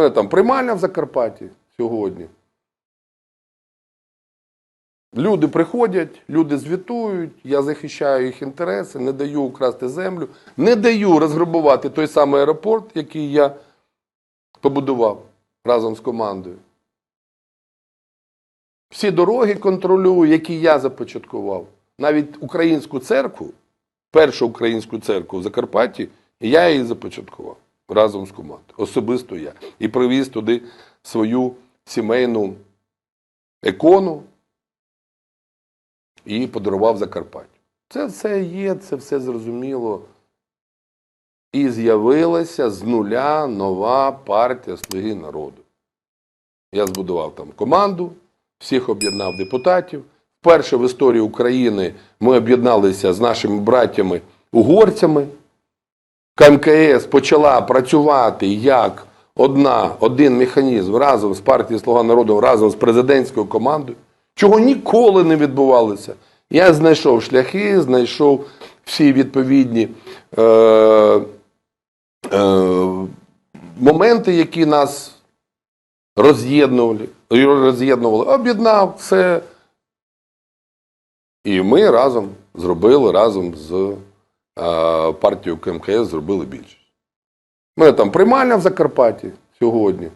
мене там приймальня в Закарпатті сьогодні. Люди приходять, люди звітують, я захищаю їх інтереси, не даю украсти землю, не даю розграбувати той самий аеропорт, який я побудував разом з командою. Всі дороги контролюю, які я започаткував. Навіть українську церкву, першу українську церкву в Закарпатті, я її започаткував разом з командою. Особисто я. І привіз туди свою сімейну екону і подарував Закарпаттю. Це все є, це все зрозуміло. І з'явилася з нуля нова партія Слуги народу. Я збудував там команду, всіх об'єднав депутатів. Вперше в історії України ми об'єдналися з нашими братями угорцями. КМКС почала працювати як одна, один механізм разом з партією Слуга народу, разом з президентською командою, чого ніколи не відбувалося. Я знайшов шляхи, знайшов всі відповідні е, е, моменти, які нас роз'єднували, роз'єднували, об'єднав все. І ми разом зробили разом з партією КМКС зробили більшість. У мене там приймальня в Закарпатті сьогодні.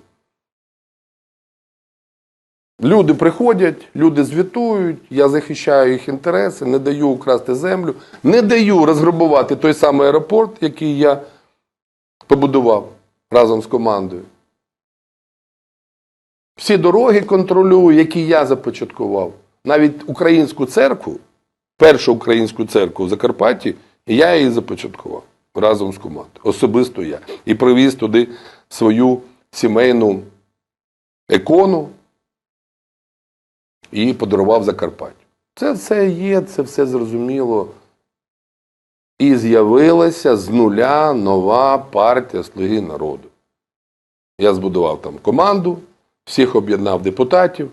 Люди приходять, люди звітують, я захищаю їх інтереси, не даю украсти землю, не даю розграбувати той самий аеропорт, який я побудував разом з командою. Всі дороги контролюю, які я започаткував. Навіть українську церкву, першу українську церкву в Закарпатті, я її започаткував разом з командою. Особисто я. І привіз туди свою сімейну екону і подарував Закарпаттю. Це все є, це все зрозуміло. І з'явилася з нуля нова партія Слуги народу. Я збудував там команду, всіх об'єднав депутатів.